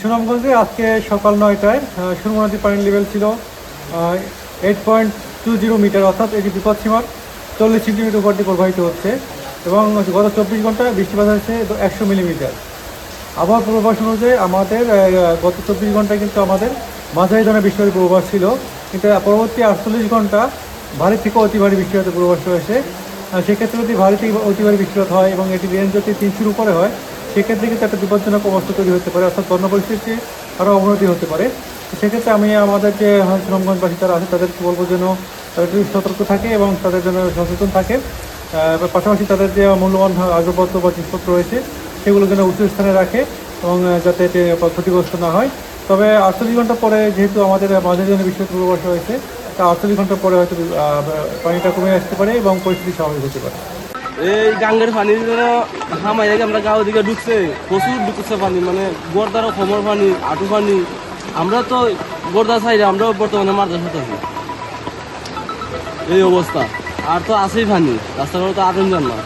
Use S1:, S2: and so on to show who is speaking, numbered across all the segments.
S1: সুনামগঞ্জে আজকে সকাল নয়টায় সুরমা নদীর পানির লেভেল ছিল eight point two zero metre অর্থাৎ এটি বিপদসীমার চল্লিশ সেন্টিমিটার উপর দিয়ে প্রবাহিত হচ্ছে এবং গত চব্বিশ ঘন্টায় বৃষ্টিপাত হয়েছে একশো মিলিমিটার আবহাওয়া পূর্বাভাস অনুযায়ী আমাদের গত চব্বিশ ঘন্টায় কিন্তু আমাদের মাঝারি ধরনের বৃষ্টিপাতের পূর্বাভাস ছিল, কিন্তু পরবর্তী আটচল্লিশ ঘণ্টা ভারী থেকে অতি ভারী বৃষ্টিপাতের পূর্বাভাস রয়েছে। সেক্ষেত্রে যদি ভারী থেকে অতি ভারী বৃষ্টিপাত হয় এবং এটি রেঞ্জ যদি তিনশোর উপরে হয়। সেক্ষেত্রে কিন্তু একটা বিপজ্জনক অবস্থা তৈরি হতে পারে, অর্থাৎ বন্য পরিস্থিতি আরও অবনতি হতে পারে। সেক্ষেত্রে আমি আমাদের যে সুনামগঞ্জবাসী যারা আছে, তাদেরকে বলব যেন একটু সতর্ক থাকে এবং তাদের জন্য সচেতন থাকে। পাশাপাশি তাদের যে মূল্যবান আসবাবপত্র বা জিনিসপত্র রয়েছে, সেগুলো যেন উঁচু স্থানে রাখে এবং যাতে ক্ষতিগ্রস্ত না হয়। তবে আটচল্লিশ ঘণ্টা পরে যেহেতু আমাদের মাঝে জন্য বিশ্ব পূর্বাভাস হয়েছে তা আটচল্লিশ ঘণ্টা পরে হয়তো পানিটা কমে আসতে পারে এবং পরিস্থিতি স্বাভাবিক হতে পারে।
S2: এই গাঙ্গের পানি হামাই আমরা গাঁও দিকে ঢুকছে, প্রচুর ঢুকছে পানি মানে গোর্দার খমর পানি, আটু পানি। আমরা তো গোরদা সাইডে আমরাও বর্তমানে মারতে আছি। এই অবস্থা। আর তো আছেই পানি রাস্তাঘাট তো আটন যান না।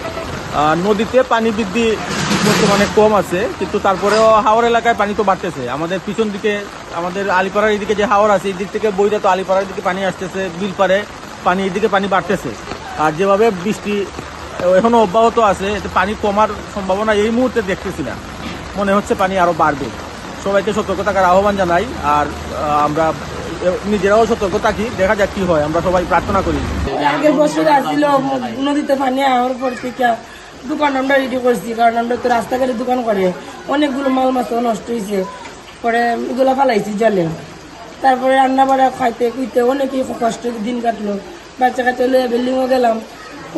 S3: নদীতে পানি বৃদ্ধি বর্তমানে কম আছে, কিন্তু তারপরেও হাওড় এলাকায় পানি তো বাড়তেছে। আমাদের পিছন দিকে, আমাদের আলিপাড়ার এদিকে যে হাওড় আছে এই দিক থেকে বইটা তো আলিপাড়ার দিকে পানি আসতেছে, বিলপাড়ে পানি, এদিকে পানি বাড়তেছে। আর যেভাবে বৃষ্টি এখনও অব্যাহত আছে পানি কমার সম্ভাবনা এই মুহূর্তে দেখতেছি না। মনে হচ্ছে পানি আরও বাড়বে। সবাইকে সতর্ক থাকার আহ্বান জানাই, আর আমরা নিজেরাও সতর্ক থাকি, দেখা যাক কি হয়। আমরা সবাই প্রার্থনা করি।
S4: আগের বছর আসছিল নদীতে পানি আওয়ার পর থেকে দোকান আমরা রেডি করছি, কারণ আমরা তো রাস্তাঘাটে দোকান করে। অনেকগুলো মাল মাছ নষ্ট হয়েছে পরে এগুলো ফালাইছি জলে। তারপরে রান্না বাড়া খাইতে খুঁইতে অনেকই কষ্ট দিন কাটলো। বাচ্চা কাচ্চা লয়ে বিল্ডিংও গেলাম।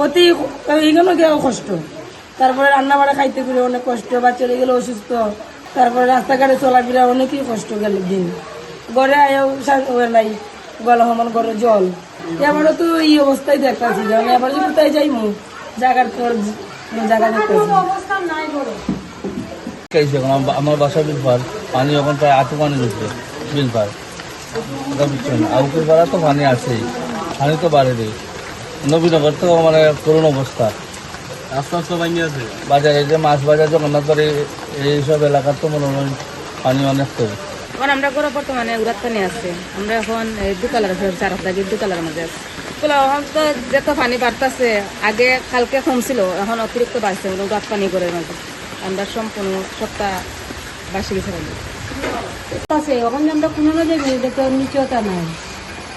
S4: অতি এইগুলো গেও কষ্ট? তারপরে রান্না বাড়া খাইতে করে অনেক কষ্ট বা চলে গেলে অসুস্থ। তারপরে রাস্তাঘাটে চলাফেরা অনেকই কষ্ট গেল দিন। ঘরে আয়ও নাই গলা সমান ঘরে জল। এবারও তো এই অবস্থায় দেখতেছি যেমন এবার যে কোথায় যাইমু জায়গার পর জায়গা দেখতেছি।
S5: এখন আমার বাসা বিলপার পানি এখন প্রায় আটু পানি ঢুকছে বিলপার ওটা বুঝছেন পাড়া তো পানি আছেই পানি তো বাড়ে দেয় নবীনগর তো মানে করুণ অবস্থা।
S2: রাস্তা রাস্তা ভাঙি আছে।
S5: বাজারে যে মাছ বাজার জগন্নাথ বাড়ি এইসব এলাকার তো মনে হয় পানি অনেক তো।
S6: এখন আমরা করে বর্তমানে উড়াত্তানি আছে। আমরা এখন দুকালার চার সপ্তাহ দুকালার মাঝে আছি। এখন তো যত পানি বাড়তেছে আগে কালকে কম ছিল এখন অতিরিক্ত বাড়ছে উড়াত পানি করে মাঝে আমরা সম্পূর্ণ সপ্তাহ বাসি গেছে পানি।
S7: আছে এখন আমরা কোনো যাবি দেখতে নিচতা নাই।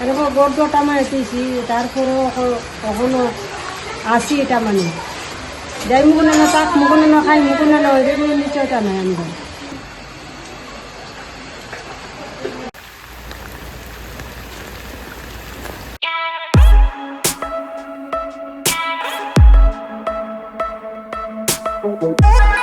S7: এরকম গড় দটা মারিতেছি তারপরেও কখনো আসি এটা মানে যাই মুখ না তাক মুখ না খাই মুখ না এরকম নিচতা নাই আমরা
S8: Thank